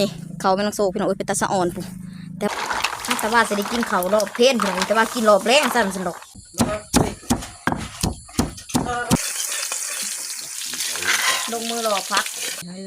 นี่เขาไม่ต้องโซพี่น้องเอ้ยเป็นตาสะอ่อนปุ๊แต่แต่ว่าจะได้กินเขารอบเพลนพี่น้องแต่ว่ากินรอบแรงสั่นสนุกลงมือรอพักน้อย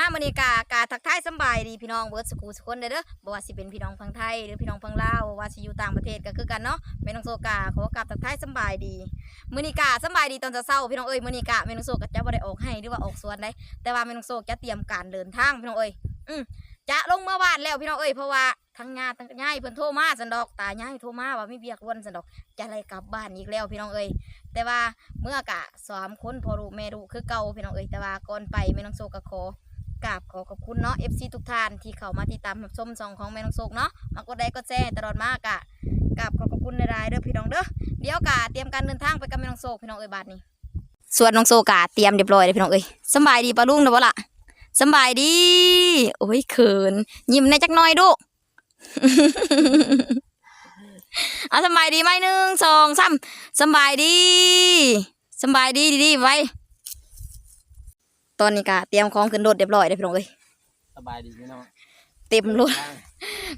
มามื้อนี้กากาทักทายสบายดีพี่น้องเบิร์ดสกูสคนเด้อเด้อบ่ว่าสิเป็นพี่น้องฝั่งไทยหรือพี่น้องฝั่งลาวว่าสิอยู่ต่างประเทศก็คือกันเนาะแม่น้องโซกาขอกราบทักทายสบายดีมื้อนี้กาสบายดีตอนจะเช้าพี่น้องเอ้ยมื้อนี้กาแม่น้องโซก็จะบ่ได้ออกให้หรือว่าออกสวนได้แต่ว่าแม่น้องโซจะเตรียมการเดินทางพี่น้องเอ้ยอืมจะลงเมื่อวานแล้วพี่น้องเอ้ยเพราะว่าทั้งญาติทั้งยายเพิ่นโทรมาสันดอกตายายโทรมาว่ามีเบียกวนสันดอกจะอะไล่กลับบ้านอีกแล้วพี่น้องเอ้ยแต่ว่าเมื่อกะสามคนพอรู้แม่รู้คือเก่าพี่น้องเอ้ยแต่ว่าก่อนไปแม่น้องโซกขอ กราบขอขอบคุณเนาะ FC ทุกท่านที่เข้ามาติดตามรับชมช่องของแม่น้องโศกเนาะมากดไลค์กดแชร์ตลอดมากอะกราบขอขอบคุณในรายๆเด้อพี่น้องเด้อเดี๋ยวกะเตรียมการเดินทางไปกับแม่น้องโศกพี่น้องเอ้ยบาดนี้ ส่วนน้องโซกะเตรียมเรียบร้อยเลยพี่น้องเอ้ยสำบายดีปะลุงนะบ่ล่ะสำบายดี โอ้ยเขิน ยิ้มในอยจักหน่อยดู เอาสำบายดีไหมหนึ่งสองสามสำบายดีสำบายดีดีๆไว้ ตอนนี้กะเตรียมของขึ้นรถเรียบร้อยเลยพี่น้องเอ้ยสบายดีพี่น้องเต็มรถ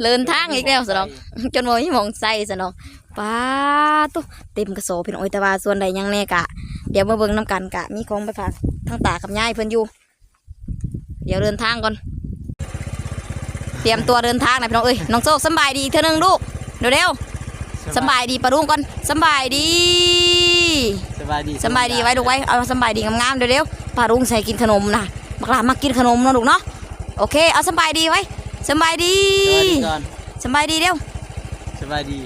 เลินทางอีกแล้วสนอง จนว่ามีหมองใส่สนองป้าตุเต็มกระโสพี่น้องเอ้ยแต่ว่าส่วนใดยังแน่กะ เดี๋ยวมาเบิ่งน้ำกันกะ มีของไปฝากทั้งตากับยายเพิ่นอยู่ เดี๋ยวเดินทางก่อน เตรียมตัวเดินทางนะพี่น้องเอ้ยน้องโชคสำบายดีเท่านึงลูกเดี๋ยวเร็วๆสำบายดีปะลุงก่อนสำบายดี สบายดีสำบายดีไว้ลูกไว้เอาสำบายดีงามๆเดี๋ยวเร็วๆปาลุงใส่กินขนมนะบักหลามากินขนมเนาะลูกเนาะโอเคเอาสำบายดีไว้สำบายดีสบายดีก่อนสำบายดีเร็วสบายดี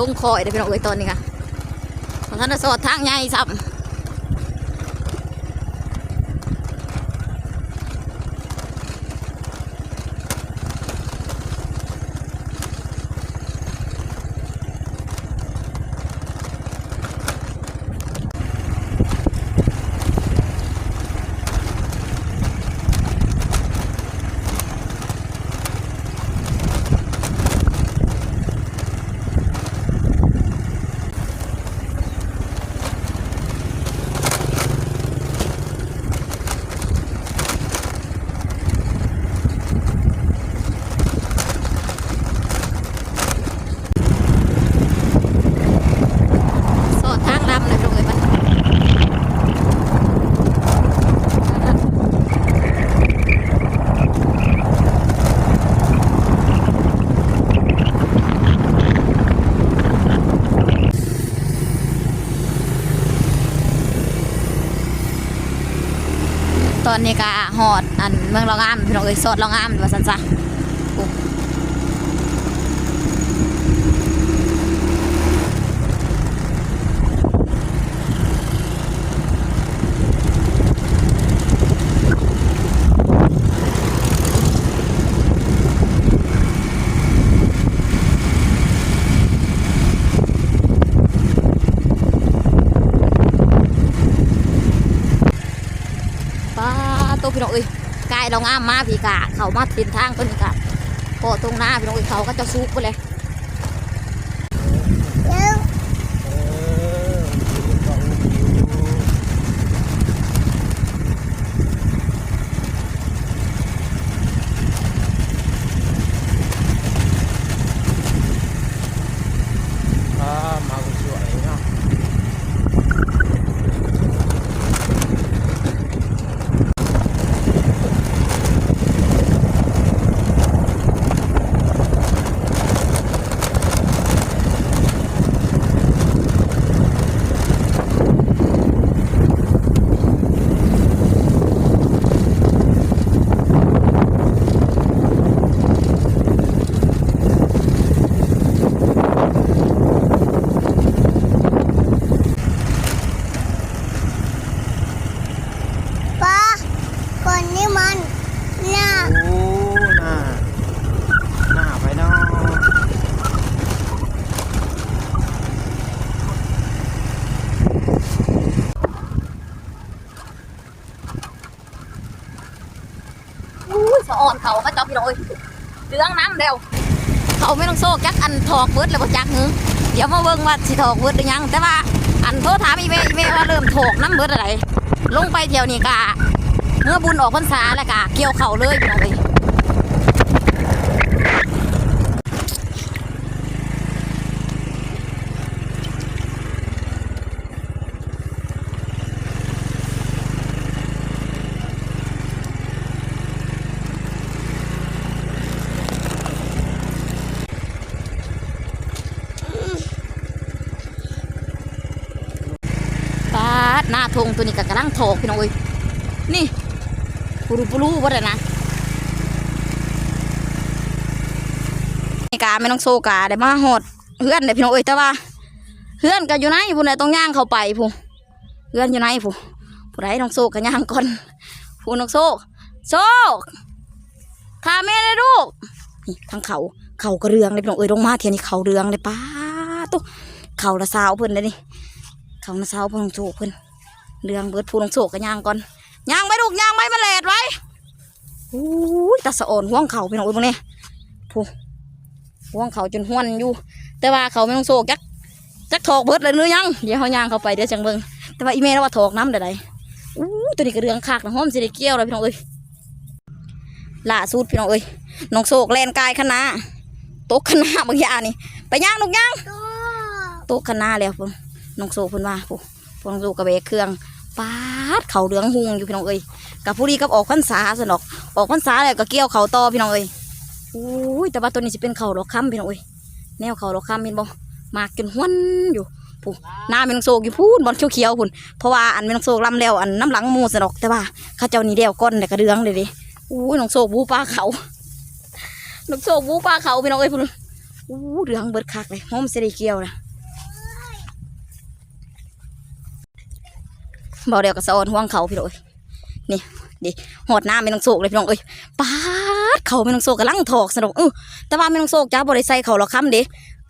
ลงคอยเดี๋ยวพี่น้องเอ้ยตอนนี้ค่ะขอท่านสอดทางใหญ่ซ้ำสอดทางดำเลยพี่น้องเอ้ยมันต อนนี้ก็หอดอันเมืองรองงามพี่น้องเอ้ยสดรองงามว่าสันจ้ะ พี่น้องเอ้ยกายเรางามมากพี่กะเขามาทินทางต้นกะพอตรงหน้าพี่น้องเอ้ยเขาก็จะซุกไปเลย เอออ่ามาคนสวยเนาะ พี่น้องเอ้ยเรื่องน้ำเร็วเขาไม่ต้องโซ่จักอันถอกเบิดแล้วบ่จักหือเดี๋ยวมาเบิ่งว่าสิถอกเบิดหรือยัง แต่ว่าอันโทรถามอีเมย์อีเมย์ว่าเริ่มถอกน้ำเบิดอะไรลงไปเที่ยวนี้กะเมื่อบุญออกพรรษาแล้วกะเกี่ยวเข่าเลยพี่น้องเอ้ย ปาดหน้า ทงตัวนี้ก็กำลังโถกพี่น้องเอ้ยนี่ปูรูปูรูว่าเลยนะกาไม่ต้องโซกาได้มาหดเพื่อนเลยพี่น้องเอ้ยแต่ว่าเพื่อนก็อยู่ไหนผู้ใดต้องย่างเข้าไปผู้เพื่อนอยู่ไหนผู้ผู้ใดต้องโซกกันย่างก่อนผู้ต้องโซกโซกขาแม่เลยลูกนี่ทางเขาเขากระเรืองเลยพี่น้องเอ้ยลงมาเทียนี่เขาเรืองเลยป้าตุ๊เขาละสาวเพิ่นเลยนี่เขามาวเช้าพงโศกเพิ่น เรื่องเบิดพูนงโศกกันย่างก่อนย่างไปลูกย่างไปมันแหลดไว้อู้ยตาสะอ่อนห่วงเขาพี่น้องอุ้ยพวกนี้พูห่วงเขาจนห้วนอยู่ แต่ว่าเขาไม่ต้องโศกจักจักถอกเบิดเลยเนื้อยังเดี๋ยวเขาย่างเข้าไปเดี๋ยวจังเบิ่งแต่ว่าอีเมลว่าถอกน้ำเดี๋ยวใดอู้ตัวนี้ก็เรื่องคากนะหอมสิได้เกี่ยวเลยพี่น้องเอ้ยล่าสุดพี่น้องเอ้ยน้องโศกแลนกายคณะตกคณะบางอย่างนี่ไปย่างลูกย่างตกคณะแล้วพุ่นน้องโซเพิ่นว่าผู้พวกน้องโซกระเบกเครื่อง ปาดเขาเหลืองหุงอยู่พี่น้องเอ้ยกับผู้ดีกับออกพรรษาสนอกออกพรรษาแล้วก็เกี่ยวเขาต่อพี่น้องเอ้ยอุ้ยแต่ว่าตัวนี้สิเป็นเขาดอกคำพี่น้องเอ้ยแนวเขาดอกคำเห็นบ่มากจนห้วนอยู่ผู้หน้าเป็นน้องโซกอยู่พูนบอลเขียวๆพุ่นเพราะว่าอันเป็นน้องโซกลำแล้วอันน้ำหลังมูสนอกแต่ว่าข้าเจ้านี่เดียวก้อนแต่กระเดืองเลยดิอุ้ยน้องโซกบูปลาเขาน้องโซกบูปลาเขาพี่น้องเอ้ยพุ่นอู้เดืองเบิดคักเลยหอมเสด็เกี่ยวนะ บ่เดียวกับสะออนห่วงเขาพี่น้องเอ้ยนี่ดิหอดหน้ำไม่ต้องโศกเลยพี่น้องเอ้ยปาดเขาไม่ต้องโศกกำลังถอกสนุกเออแต่ว่าไม่ต้องโศกจ้าบริใส่เขาหรอกคำเด้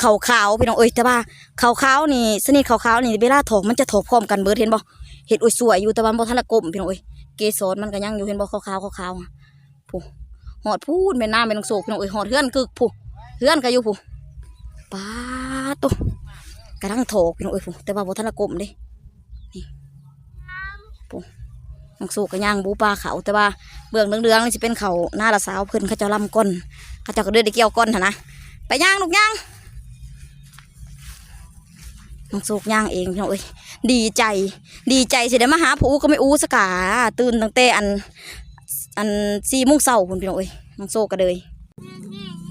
เขาขาวพี่น้องเอ้ยแต่ว่าเขาขาวนี่สนิทเขาขาวนี่เวลาถอกมันจะถอกพร้อมกันเบิดเห็นบ่เห็ดอุ้ยสวยอยู่แต่ว่าบ่ทันละกลมพี่น้องเอ้ยเกสรมันก็ยังอยู่เห็นบ่ขาวขาวขาวผู้หอดพูดแม่น้ำไม่ต้องโศกพี่น้องเอ้ยหอดเฮือนกึกผู้เฮือนก็อยู่ผู้ปาดตุ๊กำลังถอกพี่น้องเอ้ยผู้แต่ว่าบ่ทันละกลมเด้นั กสู้ก็ย่างบูปลาเขาแต่ว่าเบื้องเดืองๆนี่สิเป็นเขาหน้าละสาวเพิ่นเขาจะลำก้นเขาจะก็เดินได้เกี่ยวก้นนะไปย่างลูกย่างน้องสุกย่างเองพี่น้องเอ้ยดีใจ ดีใจสิได้มาหาผู้ก็ไม่อู้สกาตื่นตั้งแต่อัน อันสี่โมงเช้าพุ่นพี่น้องเอ้ยน้องโซก็เลย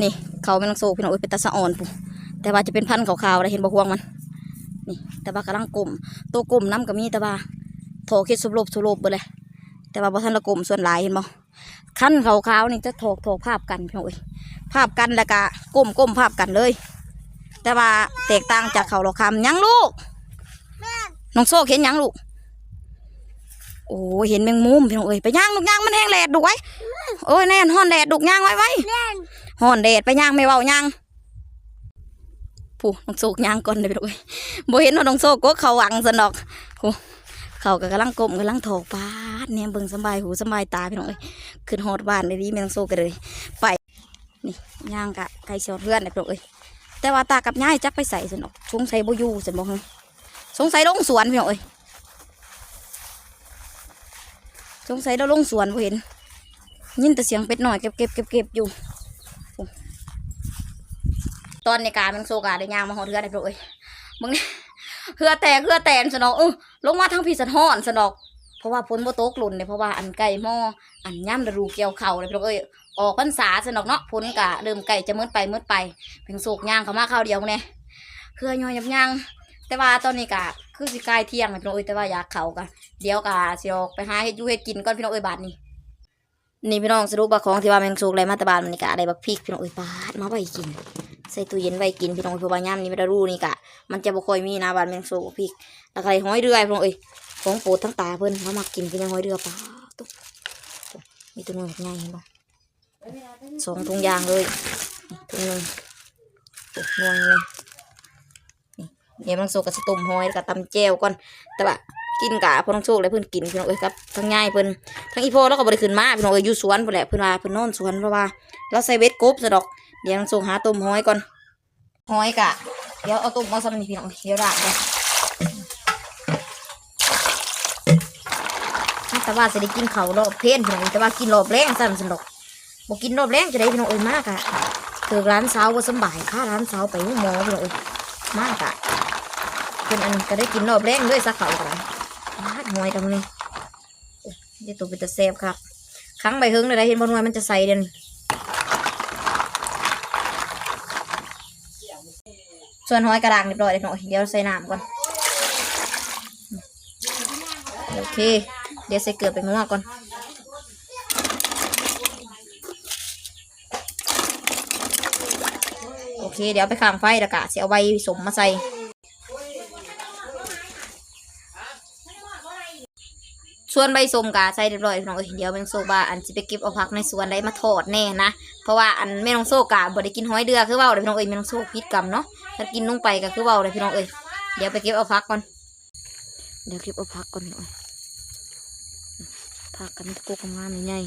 นี่ เขาเป็นน้องโซพี่น้องเอ้ยเป็นตาสะอ่อนพุ่นแต่ว่าจะเป็นพันขาวๆได้เห็นบ่ห่วงมัน นี่แต่ว่ากำลังกลมตัวกลมน้ำก็มีแต่ว่าโถคิดสุบลบสุบลบไปเลย แต่ว่าบ่ทันละกลมส่วนหลายเห็นบ่ขั้นขาวๆนี่จะโถกโถกภาพกันพี่น้องเอ้ยภาพกันแล้วก็ก้มก้มภาพกันเลย แต่ว่าแตกต่างจากเขาหรอกคำหยังลูกน้องโซ่เห็นหยังลูกโอ้ยเห็นแมงมุมพี่น้องเอ้ยไปย่างลูกย่างมันแห้งแดดดูไว้โอ้ยแน่นห่อนแดดดุกย่างไว้ไว้ห่อนแดดไปย่างไม่เบาย่างผู้น้องโซ่ย่างก่อนเลยพี่น้องเอ้ยบ่เห็นว่าน้องโซ่ก็เขาหวังสนอกผู้ เขาก็กำลังกลมกำลังถอกปาดเนี่ยเบิ่งสบายหูสบายตาพี่น้องเอ้ยขึ้นฮอดบ้านเลยดีไม่ต้องโซกันเลย ไปนี่ย่างกะไก่เชียวเพื่อนเลยพี่น้องเอ้ยแต่ว่าตากับย่ายจักไปใส่สนอกสงสัยบ่อยู่สนบอกสงสัยลงสวนพี่น้องเอ้ยสงสัยเราลงสวนบ่เห็น ยินแต่เสียงเป็ดหน่อยเก็บเก็บเก็บเก็บอยู่ตอนในการมันโซกาได้ย่างมาฮอดเพื่อนเลยพี่น้องเอ้ยมึงนี่เพื่อแตกเพื่อแตนสนอกเออ ลงมาทั้งพี่สะท้อนสนอก เพราะว่าพ้นบ่ตกหล่นเนี่ยเพราะว่าอันไก่หม้ออันย่ำระดูเกี่ยวเข่าเลยพี่น้องเอ้ยออกพรรษาสนอกเนาะพ้นกะเดิมไก่จะมืดไปมืดไปเพียงโศกย่างเขามาข้าวเดียวเนี่ยเพื่อย่อยยับย่างแต่ว่าตอนนี้กะคือสิกล้เที่ยงพี่น้องเอ้ยแต่ว่าอยากเขากะเดี๋ยวกะสิออกไปหาเฮ็ดยู่เฮ็ดกินก่อนพี่น้องเอ้ยบาทนี้นี่พี่น้องสรุปว่าของที่ว่าแมงสุกไรมาตะบานมันนี่กะอะไรบักพริกพี่น้องเอ้ยปาดมาไว้กิน ใส่ตู้เย็นไว้กินพี่น้องพราะว่าย่ำนี้ไม่ได้รู้นี่กะมันจะบ่ค่อยมีนะบานแมงโซพริกแล้วก็เลยห้อยเรือพี่น้องเอ้ยของโปรดทั้งตาเพิ่นเขามากินเป็นยังห้อยเรือปลาตุ๊กมีตัวนึงใหญ่เห็นบ่สองถุงยางเลยถุงนึงตุ๊กนวลเลยนี่เดี๋ยวแมงโซกับสตุ่มห้อยแล้วก็ตำแจ่วก่อนแต่ว่า กินกะพ่อน้องโชคและเพิ่นกินพี่น้องเอ้ยครับทั้งง่ายเพิ่นทั้งอีพ่อแล้วก็บ่ได้ขึ้นมาพี่น้องเอ้ยอยู่สวนเพุ่นแหละเพิ่นว่าเพิ่นนอนสวนเพราะว่าเราใส่เวทกบซะดอก เดี๋ยวน้องโชคหาต้มหอยก่อนหอยกะ เดี๋ยวเอาต้มเอาซ้ำนี่พี่น้องเดี๋ยวด่างเลยแต่ว่าจะได้กินเขารอบเพลนพี่น้องเอ้ยแต่ว่ากินรอบแรงซ้ำสนดอกบ่กินรอบแรงจะได้พี่น้องเอ้ยมากอะเือร้านเช้าว่าสบายค่าร้านเช้าไปหมอพี่น้องเอ้ยมากอะเพิ่นอันก็ได้กินรอบแรงด้วยสักเขากัน หอยกันเลยเดี๋ยวตัวเป็นตะแซบครับครั้งใบเฮิงเลยได้เห็นบนหอยมันจะใส่เด่นส่วนหอยกระด้างเรียบร้อยเลยหน่อยเดี๋ยวใส่น้ำก่อนโอเค เดี๋ยวใส่เกลือไปงัวก่อนโอเค เดี๋ยวไปข้างไฟแล้วกะเสียเอาใบสมมาใส่ ส่วนใบส้มกาใส่เรียบร้อยพี่น้องเอ้ยเดี๋ยวแมงโซบาอันจะไปเก็บเอาผักในสวนได้มาทอดแน่นะเพราะว่าอันแม่น้องโซกาบ่ได้กินหอยเดือคือเว้าเลยพี่น้องเอ้ยแม่น้องโซพิษกรรมเนาะถ้ากินลงไปก็คือเว้าเลยพี่น้องเอ้ยเดี๋ยวไปเก็บเอาผักก่อนเดี๋ยวเก็บเอาผักก่อนหน่อยผักกันตะโกกงามใหญ่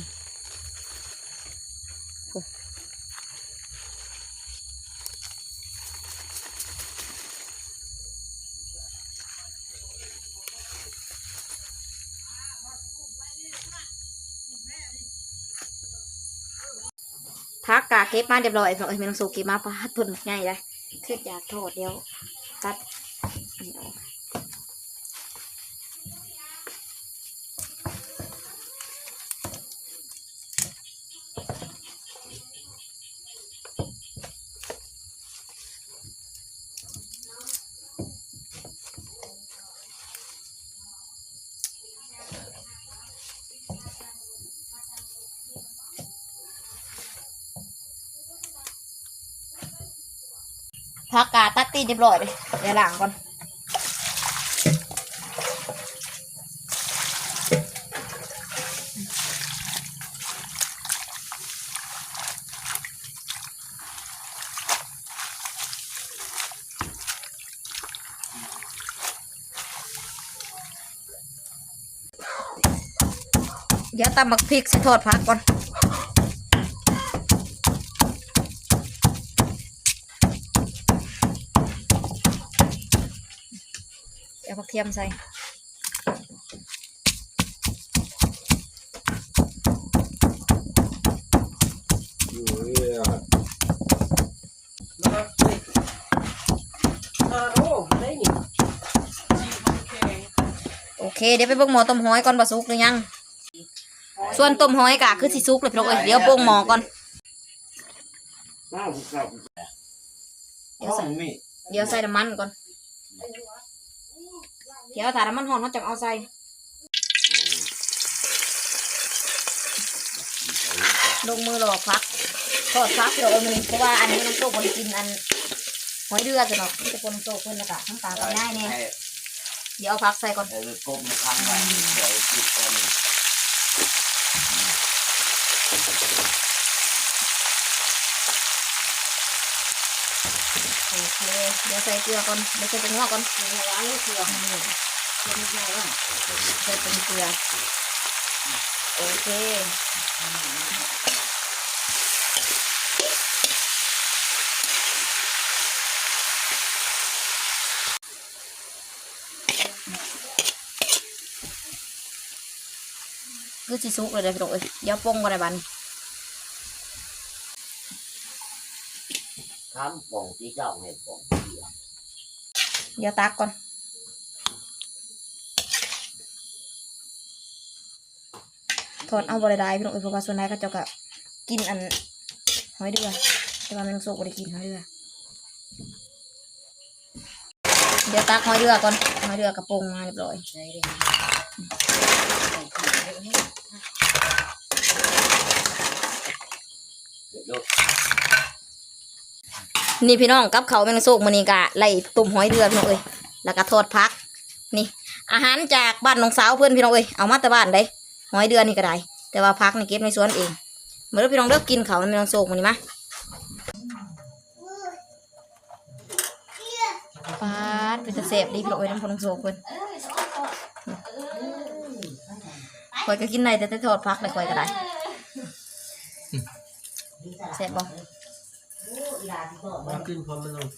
กาเก็บมาเรียบร้อยเอ้ยม่น้องโซเก็บมาปาทุนง่ายเลยคืออยากโทษเดี๋ยวตัดอันนี้ออก ตีนเรียบร้อยเลยเดี๋ยวล้างก่อนเดี๋ยวตำบักพริกใส่ทอดผักก่อน เดี๋ยวผักเทียมใส่โอเค เดี๋ยวไปเบิ่งหมอต้มหอยก่อนบ่สุกหรือยัง ส่วนต้มหอยกะคือสิสุกเลยพี่น้องเอ้ยเดี๋ยวโป่งหมอก่อนน้าผมกลับเดี๋ยวใส่มีเดี๋ยวใส่น้ำมันก่อน เดี๋ยวถ้าน้ำมันหอนเราจะเอาใส่ลงมือหลอกพักทอดพักเดี๋ยวเอามือเพราะว่าอันนี้น้ำโต๊ะคนกินอันหอยเดือดจะเนาะที่จะคนน้ำโต๊ะคนละกะน้ำตาลก็ง่ายเนี่ยเดี๋ยวเอาพักใส่ก่อนเออกบมาค้างไว้เดี๋ยวปิดกัน โอเคเดี๋ยวใส่เกลือก่อนเดี๋ยวใส่เป็นหัวก่อนเกลือล้างเกลือใส่เป็นเกลือโอเคคือสิสุกเลยเด้อพี่น้องเอ้ยเดี๋ยวปงก่อนได้บัดน ทำปองที่เจ้าให้ปองเดียวเดี๋ยวตักก่อน ถอดเอาบริได้พี่น้องเอ้ยเพราะว่าส่วนใหญ่ก็เจะก็กินอันหอยเดือแต่ว่าม่ต้องโซกบริกินหอยเดือเดี๋ยวตักหอยเดือก่อนหอยเดือกระปงมาเรียบร้อยเดี๋ยวลู นี่พี่น้องกับเขาแมงโซกมันนี่กะไล่ตุ่มหอยเดือพี่น้องเอ้ยแล้วก็ทอดพัก นี่ อาหารจากบ้านน้องสาวเพื่อนพี่น้องเอ้ยเอามาแต่บ้านได้หอยเดือนนี่ก็ได้ แต่ว่าพักนี่เก็บในสวนเองเมื่อพี่น้องเลิกกินเขาแมงโซกมันนี่มาปาดเป็นตะเสบดีพี่น้องเอ้ยน้ำพอน้องโซกเพื่อนข่อยก็กินได้แต่ทอดพักเลยข่อยก็ได้แซ่บบ่ มาขึ้นพร้อมมันลง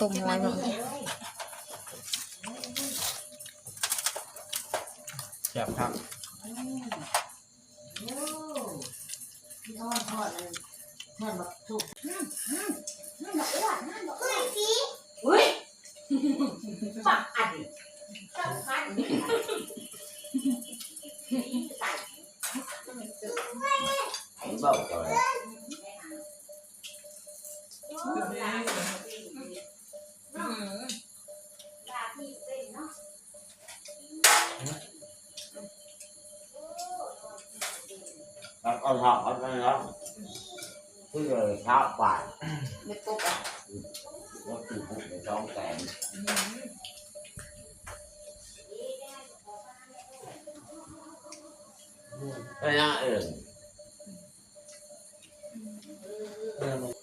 ต้มหอยบ่แซ่บครับผม ไปนะเออ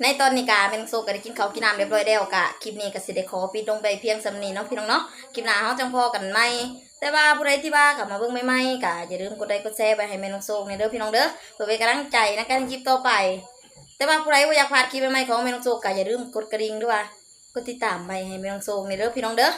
ในตอนนี้กาแม่นโซก็ได้กินข้าวกินน้ำเรียบร้อยแล้วกะคลิปนี้ก็สิได้ขอปิดลงไปเพียงสำนี้เนาะพี่น้องเนาะคลิปหน้าเฮาจังพอกันใหมแต่ว่าผู้ใดที่ว่ากลับมาเบิ่งใหม่ๆก็อย่าลืมกดไลค์กดแชร์ไปให้แม่นางโซกในเด้อพี่น้องเด้อเพื่อเป็นกำลังใจในการคลิปต่อไป แต่ว่าผู้ใดบ่อยากพลาดคลิปใหม่ๆของแม่นางโซก็อย่าลืมกดกระดิ่งด้วย กดติดตามไปให้แม่นางโซในเด้อพี่น้องเด้อ